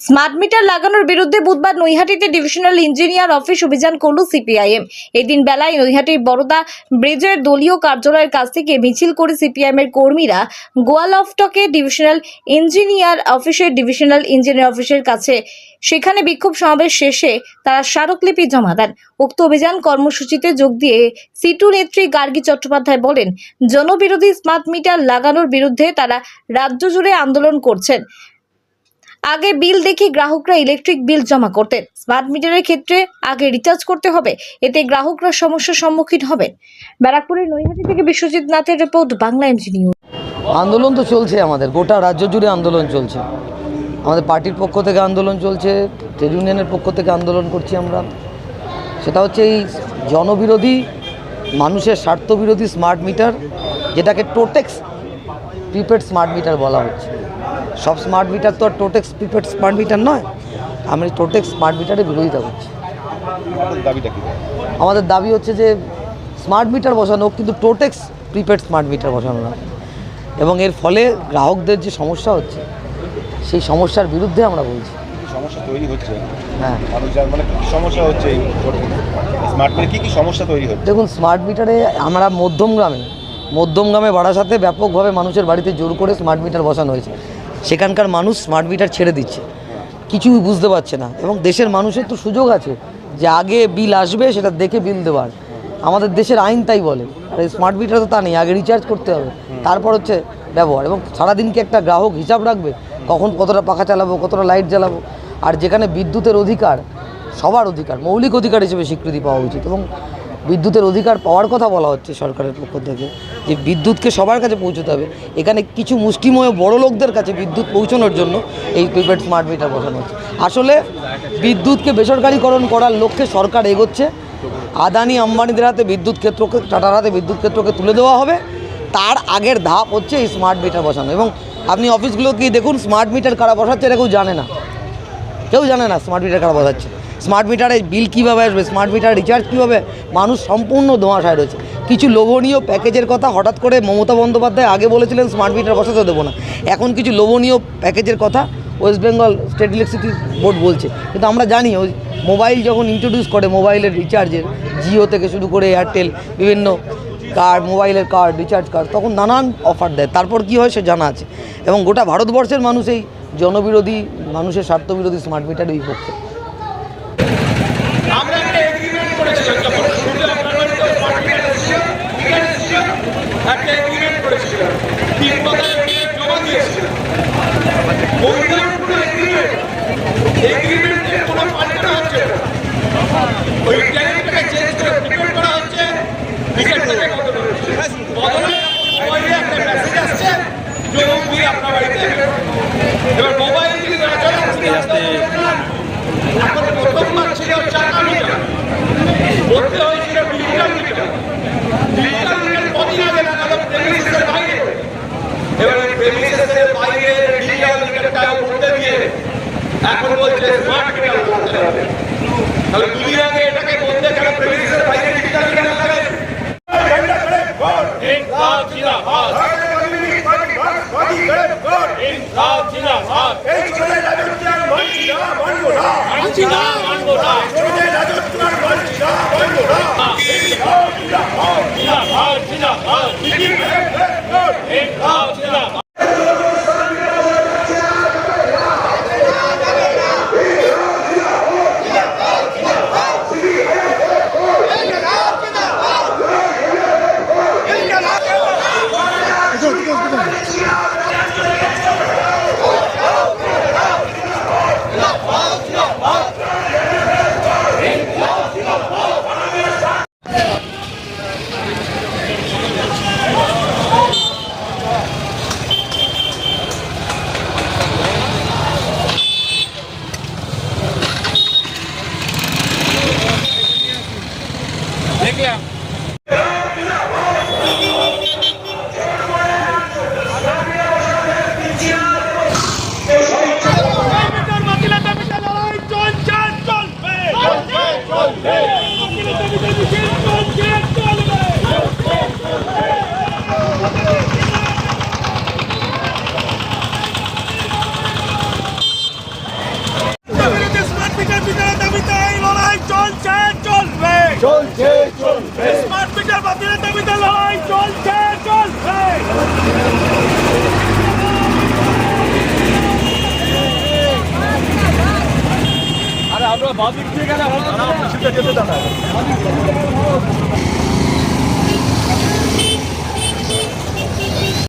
Smart meter লাগানোর বিরুদ্ধে বুধবার নৈহাটিতে ডিভিশনাল ইঞ্জিনিয়ার অফিস অভিযান করল সিপিআইএম এদিন বেলায় নৈহাটির বড়দা ব্রিজের দলীয় কার্যালয়ের কাছ থেকে মিছিল করে সিপিআইএম এর কর্মীরা গোয়ালফটকে ডিভিশনাল ইঞ্জিনিয়ার অফিসের ডিভিশনাল ইঞ্জিনিয়ার অফিসের কাছে সেখানে বিক্ষোভ সমাবেশ শেষে তারা স্মারকলিপি জমা দেন। উক্ত অভিযান কর্মসূচিতে যোগ দিয়ে সিটু নেত্রী গার্গী চট্টোপাধ্যায় বলেন, জনবিরোধী স্মার্ট মিটার লাগানোর বিরুদ্ধে তারা রাজ্য জুড়ে আন্দোলন করছেন। আগে বিল দেখে গ্রাহকরা ইলেকট্রিক বিল জমা করতেন। স্মার্ট মিটারের ক্ষেত্রে আগে রিচার্জ করতে হবে, এতে গ্রাহকরা সমস্যার সম্মুখীন হবেন। ব্যারাকপুরের নৈহাটি থেকে বিশ্বজিৎ নাথের রিপোর্ট বাংলা এমজি নিউজ আন্দোলন তো চলছে আমাদের, গোটা রাজ্য জুড়ে আন্দোলন চলছে। আমাদের পার্টির পক্ষ থেকে আন্দোলন চলছে, ট্রেড ইউনিয়নের পক্ষ থেকে আন্দোলন করছি আমরা। সেটা হচ্ছে এই জনবিরোধী, মানুষের স্বার্থবিরোধী স্মার্ট মিটার, যেটাকে টোটেক্স প্রিপেড স্মার্ট মিটার বলা হচ্ছে। সব স্মার্ট মিটার তো আর টোটেক্স প্রিপেড স্মার্ট মিটার নয়। আমি টোটেক্স স্মার্ট মিটারের বিরোধিতা করছি। আমাদের দাবি হচ্ছে যে স্মার্ট মিটার বসানো হোক, কিন্তু টোটেক্স প্রিপেড স্মার্ট মিটার বসানো না। এবং এর ফলে গ্রাহকদের যে সমস্যা হচ্ছে সেই সমস্যার বিরুদ্ধে আমরা বলছি। কি কি সমস্যা তৈরি হচ্ছে? হ্যাঁ। মানে কি সমস্যা হচ্ছে এই স্মার্ট মিটারে কি কি সমস্যা তৈরি হচ্ছে? দেখুন স্মার্ট মিটারে আমরা মধ্যম গ্রামে মধ্যম গ্রামে বাড়ার সাথে ব্যাপকভাবে মানুষের বাড়িতে জোর করে স্মার্ট মিটার বসানো হয়েছে। সেখানকার মানুষ স্মার্ট মিটার ছেড়ে দিচ্ছে। কিছুই বুঝতে পারছে না। এবং দেশের মানুষের তো সুযোগ আছে যে আগে বিল আসবে, সেটা দেখে বিল দেওয়ার। আমাদের দেশের আইন তাই বলে। আর এই স্মার্ট মিটার তো তা নেই, আগে রিচার্জ করতে হবে। তারপর হচ্ছে ব্যবহার। এবং সারাদিনকে একটা গ্রাহক হিসাব রাখবে? কখন কতটা পাখা চালাবো, কতটা লাইট জ্বালাবো? আর যেখানে বিদ্যুতের অধিকার, সবার অধিকার, মৌলিক অধিকার হিসেবে স্বীকৃতি পাওয়া উচিত। এবং বিদ্যুতের অধিকার পাওয়ার কথা বলা হচ্ছে সরকারের পক্ষ থেকে, যে বিদ্যুৎকে সবার কাছে পৌঁছতে হবে। এখানে কিছু মুষ্টিময় বড় লোকদের কাছে বিদ্যুৎ পৌঁছানোর জন্য এই প্রিপেড স্মার্ট মিটার বসানো হচ্ছে। আসলে বিদ্যুৎকে বেসরকারিকরণ করার লক্ষ্যে সরকার এগোচ্ছে। আদানি আম্বানিদের হাতে বিদ্যুৎ ক্ষেত্রকে, টাটার হাতে বিদ্যুৎ ক্ষেত্রকে তুলে দেওয়া হবে। তার আগের ধাপ হচ্ছে এই স্মার্ট মিটার বসানো। এবং আপনি অফিসগুলো কি দেখুন, স্মার্ট মিটার কারা বসাচ্ছে এটা কেউ জানে না। কেউ জানে না স্মার্ট মিটার কারা বসাচ্ছে। স্মার্ট মিটারে বিল কীভাবে আসবে? স্মার্ট মিটার রিচার্জ কীভাবে? মানুষ সম্পূর্ণ ধোঁয়াশায় রয়েছে। কিছু লোভনীয় প্যাকেজের কথা হঠাৎ করে মমতা বন্দ্যোপাধ্যায় আগে বলেছিলেন স্মার্ট মিটার বসাতে দেবো না। এখন কিছু লোভনীয় প্যাকেজের কথা West Bengal state electricity board বলছে। কিন্তু আমরা জানি, ওই মোবাইল যখন ইন্ট্রোডিউস করে মোবাইলের রিচার্জের জিও থেকে শুরু করে এয়ারটেল বিভিন্ন কার্ড মোবাইলের কার্ড রিচার্জ কার্ড তখন নানান অফার দেয়। তারপর কি হয় সে জানা আছে। এবং গোটা ভারতবর্ষের মানুষ এই জনবিরোধী, মানুষের স্বার্থবিরোধী স্মার্ট মিটারের বিপক্ষে। করেছিলাম যখন একটা এগ্রিমেন্ট করেছিলাম তিন বছর জমা কোনো পাল্টানো হচ্ছে ওই ট্যারিফটাকে চেঞ্জ করে প্রিপেয়ার করা হচ্ছে টিকিটটাকে বদল হচ্ছে বদলে মোবাইলে একটা মেসেজ আসছে যে ও বিল আপনার বাড়িতে এবার মোবাইল যদি না চালান এখন প্রথমবার ছিল চাকা মিটার বলতে হয়েছিল ডিজিটাল মিটার ডিজিটাল মিটার কদিন আগে লাগালো প্রেমিসের বাইরে এবার প্রেমিসের বাইরে ডিজিটাল মিটারটা করতে দিয়ে এখন বলছে স্মার্ট মিটার করতে হবে তাহলে দুদিন আগে এটাকে বলতে গেলে প্রেমিসের বাইরে ডিজিটাল মিটার লাগাবে ইনকাম জিন্দাবাদ ইনকাম জিন্দাবাদ Então... মিডিয়াম Don't চলছে স্মার্ট মিটার বাতিলের দাবিতে লড়াই চলছে চলছে আরে আমরা বাদিক দিয়ে গেলে আমরা মিছিলটা যেতে দাঁড়ায়